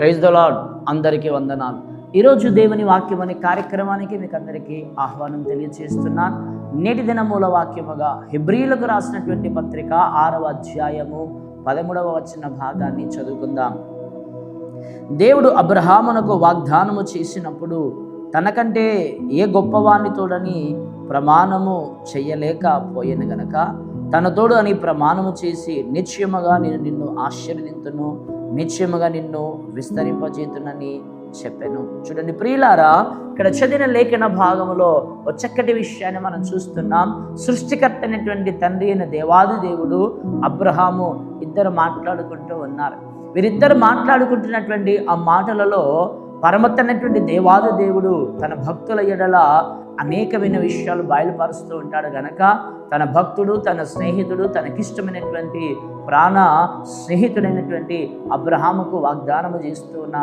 Praise the lord అందరికీ వందనాలు. ఈరోజు దేవుని వాక్యం అనే కార్యక్రమానికి మీకు అందరికీ ఆహ్వానం తెలియజేస్తున్నాను. నేటి దిన మూల వాక్యముగా హిబ్రీలకు రాసినటువంటి పత్రిక ఆరవ అధ్యాయము పదమూడవ వచ్చిన భాగాన్ని చదువుకుందాం. దేవుడు అబ్రహామునకు వాగ్దానము చేసినప్పుడు తనకంటే ఏ గొప్పవాణ్ణి తోడని ప్రమాణము చెయ్యలేకపోయాను గనక తన తోడు అని ప్రమాణము చేసి నిశ్చయముగా నేను నిన్ను ఆశీర్వదింతును. నిశ్చయముగా నిన్ను విస్తరింపజేతునని చెప్పాను. చూడండి ప్రియులారా ఇక్కడ చదివిన లేఖన భాగంలో ఒక చక్కటి విషయాన్ని మనం చూస్తున్నాం. సృష్టికర్త అయినటువంటి తండ్రి అయిన దేవాది దేవుడు అబ్రహాము ఇద్దరు మాట్లాడుకుంటూ ఉన్నారు. వీరిద్దరు మాట్లాడుకుంటున్నటువంటి ఆ మాటలలో పరమతనటువంటి దేవాది దేవుడు తన భక్తుల ఎడల అనేకమైన విషయాలు బయలుపరుస్తూ ఉంటాడు గనక తన భక్తుడు తన స్నేహితుడు తనకిష్టమైనటువంటి ప్రాణ స్నేహితుడైనటువంటి అబ్రహాముకు వాగ్దానము చేస్తూ ఉన్న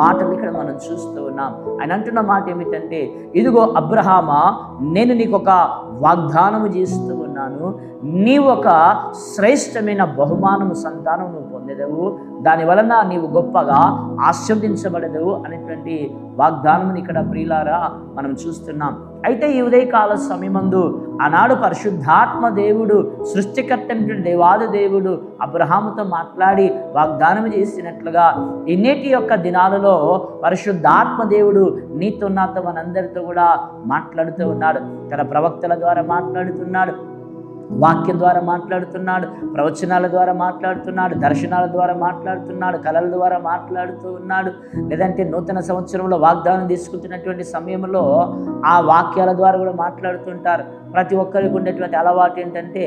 మాటలు ఇక్కడ మనం చూస్తూ ఉన్నాం. ఆయన అంటున్న మాట ఏమిటంటే ఇదిగో అబ్రహామా నేను నీకు ఒక వాగ్దానము చేస్తూ ఉన్నాను. నీవు ఒక శ్రేష్టమైన బహుమానము సంతానం నువ్వు పొందెదవు. దాని వలన నీవు గొప్పగా ఆశీర్వదించబడదు అనేటువంటి వాగ్దానం ఇక్కడ ప్రియులారా మనం చూస్తున్నాం. అయితే ఈ ఉదయకాల సమయమందు ఆనాడు పరిశుద్ధాత్మ దేవుడు సృష్టికర్త దేవాద దేవాది దేవుడు అబ్రహాముతో మాట్లాడి వాగ్దానం చేసినట్లుగా ఇన్నిటి యొక్క దినాలలో పరిశుద్ధాత్మ దేవుడు నీతో నాతో మనందరితో కూడా మాట్లాడుతూ ఉన్నాడు. తన ప్రవక్తల ద్వారా మాట్లాడుతున్నాడు. వాక్యం ద్వారా మాట్లాడుతున్నాడు ప్రవచనాల ద్వారా మాట్లాడుతున్నాడు దర్శనాల ద్వారా మాట్లాడుతున్నాడు కళల ద్వారా మాట్లాడుతూ ఉన్నాడు. లేదంటే నూతన సంవత్సరంలో వాగ్దానం తీసుకుంటున్నటువంటి సమయంలో ఆ వాక్యాల ద్వారా కూడా మాట్లాడుతుంటారు. ప్రతి ఒక్కరికి ఉండేటువంటి అలవాటు ఏంటంటే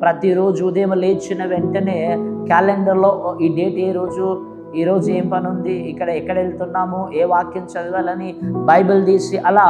ప్రతిరోజు ఉదయం లేచిన వెంటనే క్యాలెండర్లో ఈ డేట్ ఏ రోజు ఈ రోజు ఏం పని ఉంది ఇక్కడ ఎక్కడ వెళ్తున్నాము ఏ వాక్యం చదవాలని బైబిల్ తీసి అలా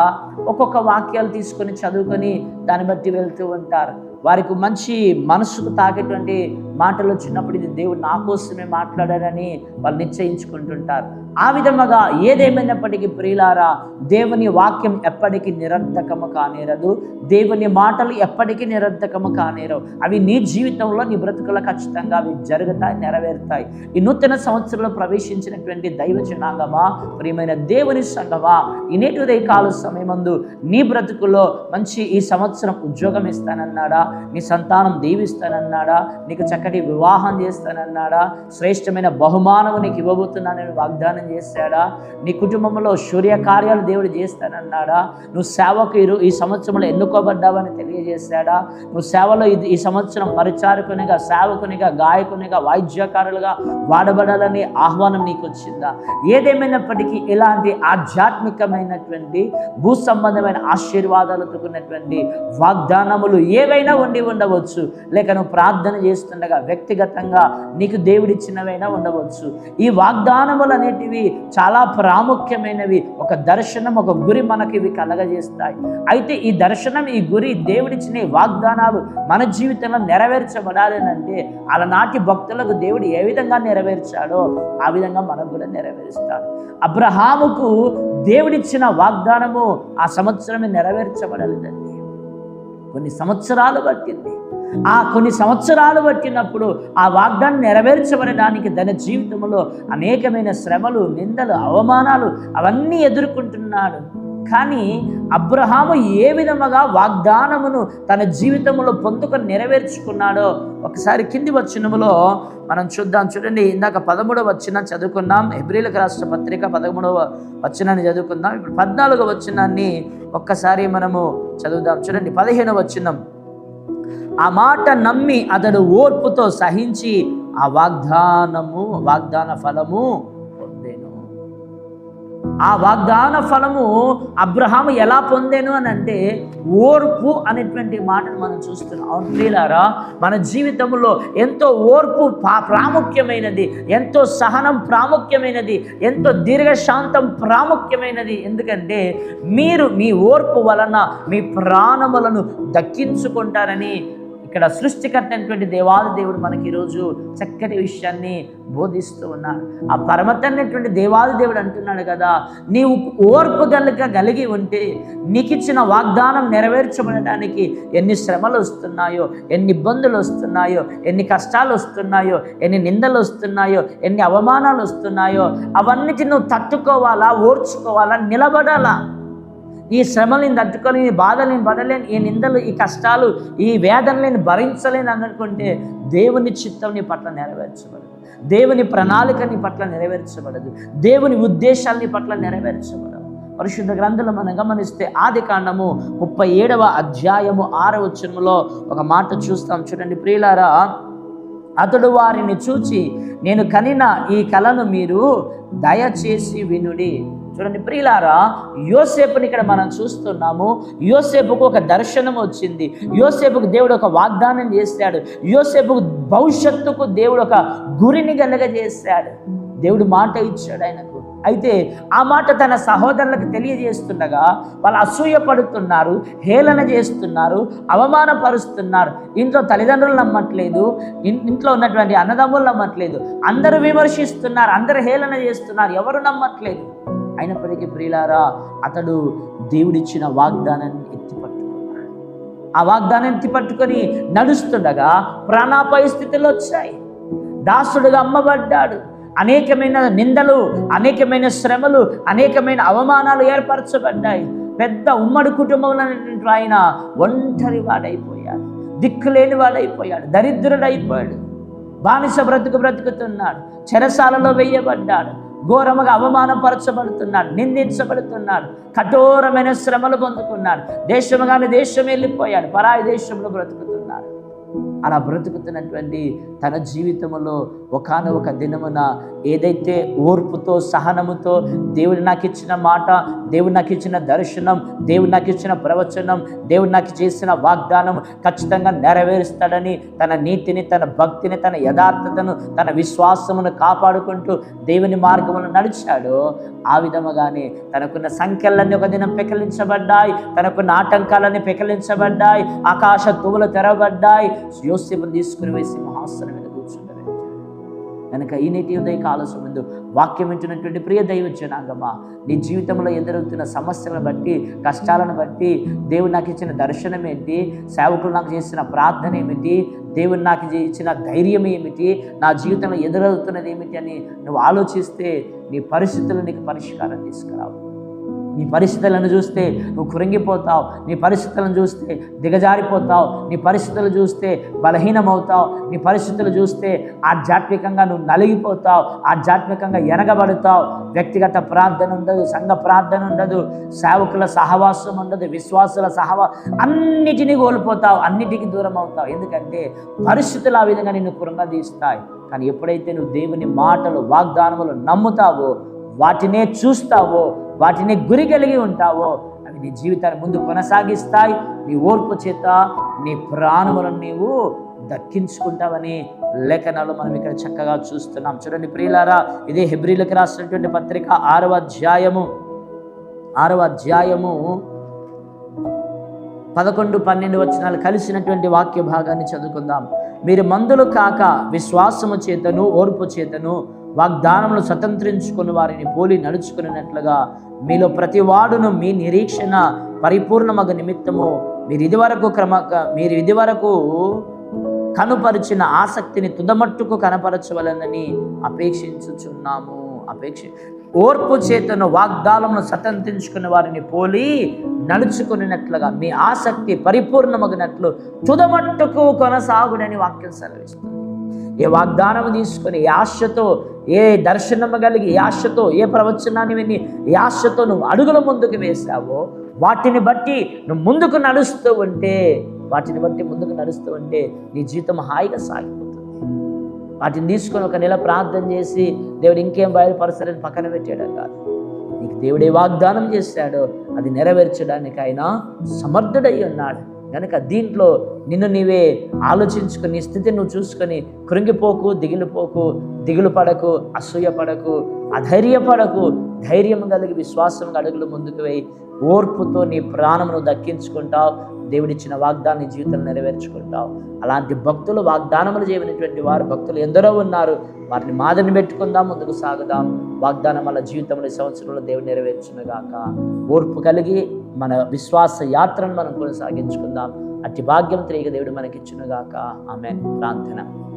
ఒక్కొక్క వాక్యాలు తీసుకొని చదువుకొని దాన్ని బట్టి వెళ్తూ ఉంటారు. వారికి మంచి మనసుకు తాకేటువంటి మాటలు వచ్చినప్పుడు ఇది దేవుడు నా కోసమే మాట్లాడారని వాళ్ళు నిశ్చయించుకుంటుంటారు. ఆ విధముగా ఏదేమైనప్పటికీ ప్రియులారా దేవుని వాక్యం ఎప్పటికీ నిరర్ధకము కానేరదు. దేవుని మాటలు ఎప్పటికీ నిరర్ధకము కానేరవు. అవి నీ జీవితంలో నీ బ్రతుకులో ఖచ్చితంగా అవి జరుగుతాయి నెరవేరుతాయి. ఈ నూతన సంవత్సరంలో ప్రవేశించినటువంటి దైవ జనాంగమా ప్రియమైన దేవుని సంగమా ఈ నేటి కాల సమయమందు నీ బ్రతుకులో మంచి ఈ సంవత్సరం ఉద్యోగం ఇస్తానన్నాడా? నీ సంతానం దీవిస్తానన్నాడా? నీకు చక్కటి వివాహం చేస్తానన్నాడా? శ్రేష్టమైన బహుమానము నీకు ఇవ్వబోతున్నానని వాగ్దానం చేశాడా? నీ కుటుంబంలో సూర్య కార్యాలు దేవుడు చేస్తానన్నాడా? నువ్వు సేవకు ఈ ఈ సంవత్సరంలో ఎన్నుకోబడ్డావని తెలియజేశాడా? నువ్వు సేవలో ఇది ఈ సంవత్సరం పరిచారకునిగా సేవకునిగా గాయకునిగా వాయిద్యకారులుగా వాడబడాలని ఆహ్వానం నీకు వచ్చిందా ఏదేమైనప్పటికీ ఇలాంటి ఆధ్యాత్మికమైనటువంటి భూ సంబంధమైన ఆశీర్వాదాలతో ఉన్నటువంటి వాగ్దానములు ఏవైనా ఉండి ఉండవచ్చు. లేక నువ్వు ప్రార్థన చేస్తుండగా వ్యక్తిగతంగా నీకు దేవుడిచ్చినవైనా ఉండవచ్చు. ఈ వాగ్దానములు అనేటివి చాలా ప్రాముఖ్యమైనవి. ఒక దర్శనం ఒక గురి మనకి ఇవి కలగజేస్తాయి. అయితే ఈ దర్శనం ఈ గురి దేవుడిచ్చిన ఈ వాగ్దానాలు మన జీవితంలో నెరవేర్చబడాలి అంటే అలనాటి భక్తులకు దేవుడు ఏ విధంగా నెరవేర్చాడో ఆ విధంగా మనకు కూడా నెరవేరుస్తాడు అబ్రహాముకు దేవుడిచ్చిన వాగ్దానము ఆ సంవత్సరమే నెరవేర్చబడలేదండి. కొన్ని సంవత్సరాలు పట్టింది. ఆ కొన్ని సంవత్సరాలు పట్టినప్పుడు ఆ వాగ్దానం నెరవేర్చబడడానికి తన జీవితంలో అనేకమైన శ్రమలు నిందలు అవమానాలు అవన్నీ ఎదుర్కొంటున్నాడు. కానీ అబ్రహాము ఏ విధముగా వాగ్దానమును తన జీవితంలో పొందుకొని నెరవేర్చుకున్నాడో ఒకసారి కింది వచ్చినములో మనం చూద్దాం. చూడండి ఇందాక పదమూడవ వచ్చిన చదువుకున్నాం. ఎబ్రిలకు రాష్ట్ర పత్రిక పదమూడవ వచ్చినాన్ని చదువుకుందాం. ఇప్పుడు పద్నాలుగవ వచ్చినాన్ని ఒక్కసారి మనము చదువుదాం. చూడండి పదిహేనవ వచ్చినాం ఆ మాట నమ్మి అతడు ఓర్పుతో సహించి ఆ వాగ్దానము వాగ్దాన ఫలము ఆ వాగ్దాన ఫలము అబ్రహాము ఎలా పొందాను అని అంటే ఓర్పు అనేటువంటి మాటను మనం చూస్తున్నాం. అవును ప్రియులారా మన జీవితంలో ఎంతో ఓర్పు పా- ప్రాముఖ్యమైనది ఎంతో సహనం ప్రాముఖ్యమైనది ఎంతో దీర్ఘశాంతం ప్రాముఖ్యమైనది. ఎందుకంటే మీరు మీ ఓర్పు వలన మీ ప్రాణములను దక్కించుకుంటారని ఇక్కడ సృష్టికర్త అయినటువంటి దేవాది దేవుడు మనకి ఈరోజు చక్కటి విషయాన్ని బోధిస్తూ ఉన్నాడు. ఆ పరమతమైనటువంటి దేవాది దేవుడు అంటున్నాడు కదా నీవు ఓర్పు గలక కలిగి ఉంటే నీకు ఇచ్చిన వాగ్దానం నెరవేర్చబడటానికి ఎన్ని శ్రమలు వస్తున్నాయో ఎన్ని ఇబ్బందులు వస్తున్నాయో ఎన్ని కష్టాలు వస్తున్నాయో ఎన్ని నిందలు వస్తున్నాయో ఎన్ని అవమానాలు వస్తున్నాయో అవన్నిటి నువ్వు తట్టుకోవాలా ఓర్చుకోవాలా నిలబడాలా? ఈ శ్రమలు నేను తట్టుకొని ఈ బాధలు నేను పడలేను ఈ నిందలు ఈ కష్టాలు ఈ వేదనలు నేను భరించలేను అని అనుకుంటే దేవుని చిత్తం నీ పట్ల నెరవేర్చబడదు. దేవుని ప్రణాళిక నీ పట్ల నెరవేర్చబడదు. దేవుని ఉద్దేశాలు నీ పట్ల నెరవేర్చబడదు పరిశుద్ధ గ్రంథాలు మనం గమనిస్తే ఆది కాండము ముప్పై ఏడవ అధ్యాయము ఆరవ వచనములో ఒక మాట చూస్తాం. చూడండి ప్రియులారా అతడు వారిని చూచి నేను కనిన ఈ కళను మీరు దయచేసి వినుడి. చూడండి ప్రియులారా యోసేపుని ఇక్కడ మనం చూస్తున్నాము. యోసేపుకు ఒక దర్శనం వచ్చింది. యోసేపుకు దేవుడు ఒక వాగ్దానం చేశాడు. యోసేపుకు భవిష్యత్తుకు దేవుడు ఒక గురిని కలగజేశాడు దేవుడు మాట ఇచ్చాడు ఆయనకు. అయితే ఆ మాట తన సహోదరులకు తెలియజేస్తుండగా వాళ్ళు అసూయ పడుతున్నారు హేళన చేస్తున్నారు అవమానపరుస్తున్నారు. ఇంట్లో తల్లిదండ్రులు నమ్మట్లేదు ఇంట్లో ఉన్నటువంటి అన్నదమ్ములు నమ్మట్లేదు. అందరూ విమర్శిస్తున్నారు అందరూ హేళన చేస్తున్నారు ఎవరు నమ్మట్లేదు? అయినప్పటికీ ప్రియులారా అతడు దేవుడిచ్చిన వాగ్దానాన్ని ఎత్తిపట్టుకున్నాడు. ఆ వాగ్దానం ఎత్తిపట్టుకొని నడుస్తుండగా ప్రాణాపాయ స్థితిలో వచ్చాయి. దాసుడుగా అమ్మబడ్డాడు. అనేకమైన నిందలు అనేకమైన శ్రమలు అనేకమైన అవమానాలు ఏర్పరచబడ్డాయి. పెద్ద ఉమ్మడి కుటుంబంలో ఆయన ఒంటరి వాడైపోయాడు. దిక్కులేని వాడైపోయాడు. దరిద్రుడైపోయాడు. బానిస బ్రతుకు బ్రతుకుతున్నాడు. చెరసాలలో వెయ్యబడ్డాడు ఘోరముగా అవమానపరచబడుతున్నాడు నిందించబడుతున్నాడు కఠోరమైన శ్రమలు పొందుకున్నాడు దేశము కానీ దేశం వెళ్ళిపోయాడు పరాయి దేశంలో బ్రతుకుతున్నాడు. అలా బ్రతుకుతున్నటువంటి తన జీవితంలో ఒకనొక దినమున ఏదైతే ఓర్పుతో సహనముతో దేవుడు నాకు ఇచ్చిన మాట దేవుడు నాకు ఇచ్చిన దర్శనం దేవుడు నాకు ఇచ్చిన ప్రవచనం దేవుడు నాకు చేసిన వాగ్దానం ఖచ్చితంగా నెరవేరుస్తాడని తన నీతిని తన భక్తిని తన యథార్థతను తన విశ్వాసమును కాపాడుకుంటూ దేవుని మార్గమును నడిచాడు ఆ విధముగానే తనకున్న సంఖ్యలన్నీ ఒక దినం పెకలించబడ్డాయి తనకున్న ఆటంకాలన్నీ పెకలించబడ్డాయి ఆకాశ తువులు తెరవబడ్డాయి. యోసేపు తీసుకుని వేసి సింహాసనం కనుక ఈ నేటి ఉదయ కాల ముందు వాక్యం వింటున్నటువంటి ప్రియ దైవ జనాంగమా నీ జీవితంలో ఎదురవుతున్న సమస్యలను బట్టి కష్టాలను బట్టి దేవుడు నాకు ఇచ్చిన దర్శనం ఏంటి? సేవకులు నాకు చేసిన ప్రార్థన ఏమిటి? దేవుడు నాకు చే- ఇచ్చిన ధైర్యం ఏమిటి? నా జీవితంలో ఎదురవుతున్నది ఏమిటి అని నువ్వు ఆలోచిస్తే నీ పరిస్థితులు నీకు పరిష్కారం తీసుకురావు. నీ పరిస్థితులను చూస్తే నువ్వు కృంగిపోతావు నీ పరిస్థితులను చూస్తే దిగజారిపోతావు. నీ పరిస్థితులు చూస్తే బలహీనమవుతావు. నీ పరిస్థితులు చూస్తే ఆధ్యాత్మికంగా నువ్వు నలిగిపోతావు. ఆధ్యాత్మికంగా ఎనగబడతావు. వ్యక్తిగత ప్రార్థన ఉండదు సంఘ ప్రార్థన ఉండదు సేవకుల సహవాసం ఉండదు విశ్వాసుల సహవా అన్నిటినీ కోల్పోతావు అన్నిటికీ దూరం అవుతావు ఎందుకంటే పరిస్థితులు ఆ విధంగా నిన్ను కృంగదీస్తాయి కానీ ఎప్పుడైతే నువ్వు దేవుని మాటలు వాగ్దానములు నమ్ముతావో వాటినే చూస్తావో వాటిని గురి కలిగి ఉంటావో అవి నీ జీవితాన్ని ముందు కొనసాగిస్తాయి. నీ ఓర్పు చేత నీ ప్రాణములను నీవు దక్కించుకుంటావని లేఖనాలు మనం ఇక్కడ చక్కగా చూస్తున్నాం. చూడండి ప్రియులారా ఇదే హెబ్రిలకు రాసినటువంటి పత్రిక ఆరవ అధ్యాయము. ఆరవ అధ్యాయము పదకొండు పన్నెండు వచనాలు కలిసినటువంటి వాక్య భాగాన్ని చదువుకుందాం. మీరు మందులు కాక విశ్వాసము చేతను ఓర్పు చేతను వాగ్దానములు స్వతంత్రించుకుని వారిని పోలి నడుచుకున్నట్లుగా మీలో ప్రతి వాడును మీ నిరీక్షణ పరిపూర్ణమగ నిమిత్తము మీరు ఇదివరకు క్రమ మీరు ఇదివరకు కనుపరిచిన ఆసక్తిని తుదమట్టుకు కనపరచవలనని అపేక్షించుచున్నాము. అపేక్ష ఓర్పు చేతను వాగ్దానమును స్వతంత్రించుకున్న వారిని పోలి నడుచుకున్నట్లుగా మీ ఆసక్తి పరిపూర్ణమగినట్లు తుదమట్టుకు కొనసాగుడని వాక్యం సెలవిస్తుంది. ఏ వాగ్దానం తీసుకొని యాశతో ఏ దర్శనము కలిగి ఏ ఏ ప్రవచనాన్ని విని యాశతో నువ్వు అడుగుల ముందుకు వేసావో వాటిని బట్టి నువ్వు ముందుకు నడుస్తూ ఉంటే వాటిని బట్టి ముందుకు నడుస్తూ ఉంటే నీ జీవితం హాయిగా సాగిపోతుంది. వాటిని తీసుకొని ఒక నెల ప్రార్థన చేసి దేవుడు ఇంకేం బయలుపరచాలని పక్కన పెట్టేయడం కాదు. నీకు దేవుడే వాగ్దానం చేశాడో అది నెరవేర్చడానికి ఆయన సమర్థుడై ఉన్నాడు. కనుక దీంట్లో నిన్ను నీవే ఆలోచించుకొని నీ స్థితిని నువ్వు చూసుకొని కృంగిపోకు దిగిలిపోకు దిగులు పడకు అసూయ పడకు అధైర్యపడకు ధైర్యం కలిగి విశ్వాసం అడుగులు ముందుకు వేయి. ఓర్పుతో నీ ప్రాణమును దక్కించుకుంటావు. దేవుడిచ్చిన వాగ్దాన్ని జీవితంలో నెరవేర్చుకుంటావు. అలాంటి భక్తులు వాగ్దానములు చేయనటువంటి వారు భక్తులు ఎందరో ఉన్నారు. వారిని మాదిరిని పెట్టుకుందాం ముందుకు సాగుదాం. వాగ్దానం వల్ల జీవితంలో ఈ సంవత్సరంలో దేవుడు నెరవేర్చునుగాక ఓర్పు కలిగి మన విశ్వాస యాత్రను మనం కొనసాగించుకుందాం. అట్టి భాగ్యం తిరిగి దేవుడు మనకిచ్చునుగాక ఆమె ప్రార్థన.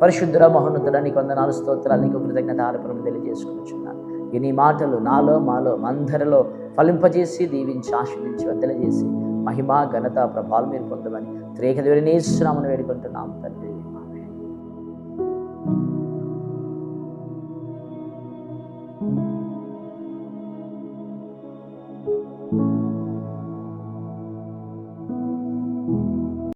పరిశుద్ధుర మహోన్నతుడ నీకు వందనాలు స్తోత్రాలు నీకు కృతజ్ఞత ఆరోపణం తెలియజేసుకుంటున్నాను ఇని మాటలు నాలో మాలో అందరిలో ఫలింపజేసి దీవించి ఆశ్రదించి వద్దలజేసి మహిమ ఘనత ప్రభావం మీరు పొందమని త్రేక దేవుని నేస్తున్నామని వేడుకుంటున్నాం తండ్రి.